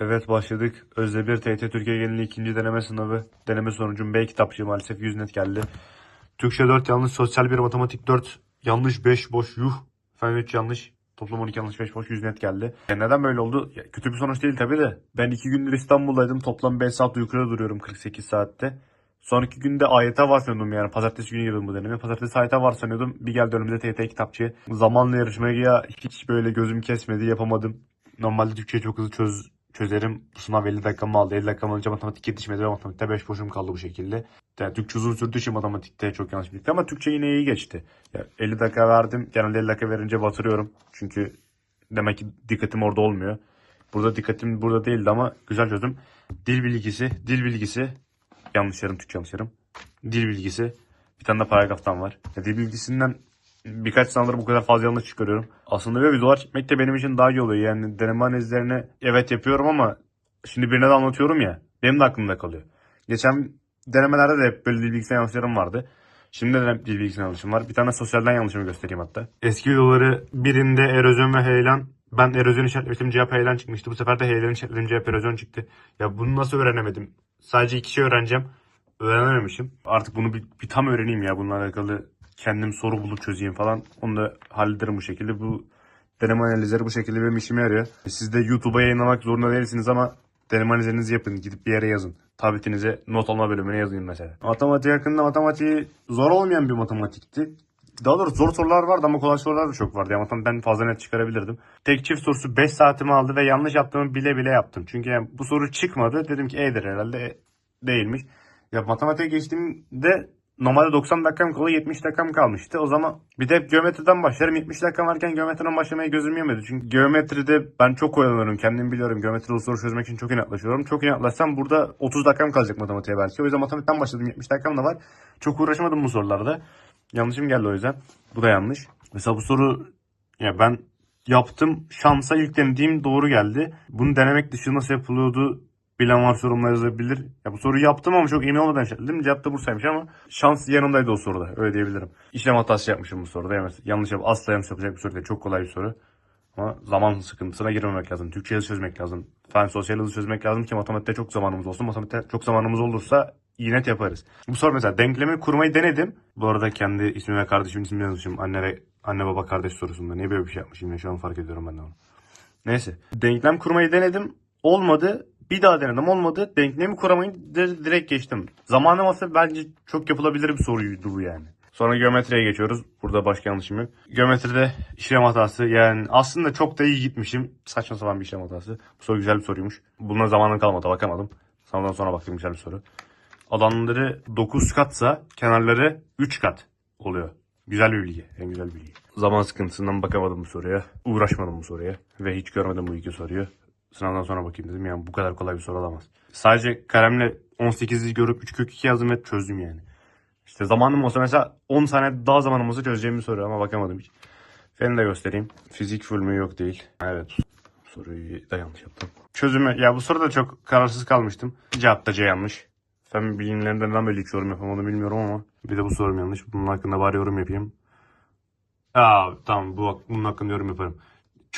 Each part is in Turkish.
Evet başladık. Özdemir TYT Türkiye Geneli ikinci deneme sınavı. Deneme sonucum B kitapçı maalesef 100 net geldi. Türkçe 4 yanlış, sosyal 1, matematik 4 yanlış, 5 boş, yuh. Fen 3 yanlış. Toplam 12 yanlış 5 boş 100 net geldi. Ya neden böyle oldu? Ya kötü bir sonuç değil tabii de. Ben 2 gündür İstanbul'daydım. Toplam 5 saat uykuda duruyorum 48 saatte. Sonraki günde AYT var sanıyordum yani. Pazartesi günü girdim bu deneme. Pazartesi AYT var sanıyordum. Bir geldi önümüze TYT kitapçı. Zamanla yarışmaya hiç böyle gözüm kesmedi. Yapamadım. Normalde Türkçeyi çok hızlı çöz, çözerim. Bu sınav 50 dakikamı aldı. 50 dakikamı alınca matematik yetişmedi ve matematikte 5 boşum kaldı bu şekilde. Yani Türkçe uzun sürdüğü için matematikte çok yanlış bildik ama Türkçe yine iyi geçti. Ya 50 dakika verdim. Genelde 50 dakika verince batırıyorum. Çünkü demek ki dikkatim orada olmuyor. Burada dikkatim burada değildi ama güzel çözdüm. Dil bilgisi, dil bilgisi. Yanlış yarım, Türkçe yanlış yarım. Dil bilgisi. Bir tane de paragraftan var. Ya dil bilgisinden birkaç sınavları bu kadar fazla yanlış çıkarıyorum. Aslında böyle videolar çekmek de benim için daha iyi oluyor. Yani deneme analizlerini evet yapıyorum ama şimdi birine de anlatıyorum ya. Benim de aklımda kalıyor. Geçen denemelerde de hep böyle dil bilgisinden yanlışlarım vardı. Şimdi de dil bilgisinden yanlışım var. Bir tane sosyalden yanlışımı göstereyim hatta. Eski videoları birinde erozyon ve heyelan. Ben erozyon işaretlemiştim cevap heyelan çıkmıştı. Bu sefer de heyelan işaretledim cevap erozyon çıktı. Ya bunu nasıl öğrenemedim? Sadece iki şey öğreneceğim. Öğrenememişim. Artık bunu bir, bir tam öğreneyim ya. Bununla alakalı kendim soru bulup çözeyim falan. Onu da hallederim bu şekilde. Bu deneme analizleri bu şekilde benim işime yarıyor. Siz de YouTube'a yayınlamak zorunda değilsiniz ama deneme analizlerinizi yapın. Gidip bir yere yazın. Tabletinize not alma bölümüne yazın mesela. Matematik hakkında matematiği zor olmayan bir matematikti. Daha doğrusu zor sorular vardı ama kolay sorular da çok vardı. Yani matematikten fazla net çıkarabilirdim. Tek çift sorusu 5 saatimi aldı ve yanlış yaptığımı bile bile yaptım. Çünkü yani bu soru çıkmadı. Dedim ki E'dir herhalde. E, değilmiş. Ya matematiğe geçtiğimde normalde 90 dakikam kala 70 dakikam kalmıştı. O zaman bir de hep geometriden başlarım. 70 dakikam varken geometriden başlamaya gözüm yemedi. Çünkü geometride ben çok oyalanıyorum. Kendim biliyorum. Geometride soru çözmek için çok inatlaşıyorum. Çok inatlaşsam burada 30 dakikam kalacak matematiğe belki. O yüzden matematikten başladım. 70 dakikam da var. Çok uğraşmadım bu sorularda. Yanlışım geldi o yüzden. Bu da yanlış. Mesela bu soru ya ben yaptım. Şansa ilk denediğim doğru geldi. Bunu denemek dışı nasıl yapılıyordu bilen varsa yorumlara yazabilir. Ya bu soruyu yaptım ama çok emin olmadan işaretledim. Cevap da Bursa'ymış ama şans yanımdaydı o soruda. Öyle diyebilirim. İşlem hatası yapmışım bu soruda. Yani yanlış yap, asla yanlış yapacak bir soru değil. Çok kolay bir soru. Ama zaman sıkıntısına girmemek lazım. Türkçe hızlı çözmek lazım. Fen sosyal hızlı çözmek lazım ki matematikte çok zamanımız olsun. Matematikte çok zamanımız olursa iyi net yaparız. Bu soru mesela denklemi kurmayı denedim. Bu arada kendi ismi ve kardeşimin ismini yazmışım. Anne ve anne baba kardeş sorusunda. Niye böyle bir şey yapmışım ya şu an fark ediyorum ben de onu. Neyse. Denklem kurmayı denedim. Olmadı. Bir daha denedim olmadı. Denklemi kuramayı di- direkt geçtim. Zamanım olsa bence çok yapılabilir bir soruydu bu yani. Sonra geometriye geçiyoruz. Burada başka yanlışım yok. Geometride işlem hatası yani aslında çok da iyi gitmişim. Saçma sapan bir işlem hatası. Bu soru güzel bir soruymuş. Buna zamanım kalmadı bakamadım. Sınavdan sonra baktım güzel bir soru. Alanları 9 katsa kenarları 3 kat oluyor. Güzel bir bilgi. En güzel bilgi. Zaman sıkıntısından bakamadım bu soruya. Uğraşmadım bu soruya. Ve hiç görmedim bu iki soruyu. Sınavdan sonra bakayım dedim. Yani bu kadar kolay bir soru olamaz. Sadece kalemle 18'i görüp 3 kök 2 yazdım ve çözdüm yani. İşte zamanım olsa mesela 10 saniye daha zamanım olsa çözeceğim bir soru ama bakamadım hiç. Feni de göstereyim. Fizik full mü yok değil. Evet. Soruyu da yanlış yaptım. Çözümü ya bu soruda çok kararsız kalmıştım. Cevap da C yanlış. Fen bilimlerinden neden böyle ilk yorum yapamadım bilmiyorum ama. Bir de bu sorum yanlış. Bunun hakkında bari yorum yapayım. Aa tamam bu, bunun hakkında yorum yaparım.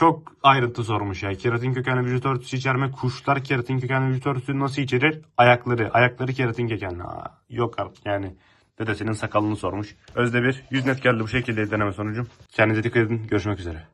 Çok ayrıntı sormuş ya. Keratin kökenli vücut örtüsü içerme. Kuşlar keratin kökenli vücut örtüsü nasıl içerir? Ayakları. Ayakları keratin kökenli. Aa, yok artık yani. Dedesinin sakalını sormuş. Özde bir. 100 net geldi bu şekilde deneme sonucum. Kendinize dikkat edin. Görüşmek üzere.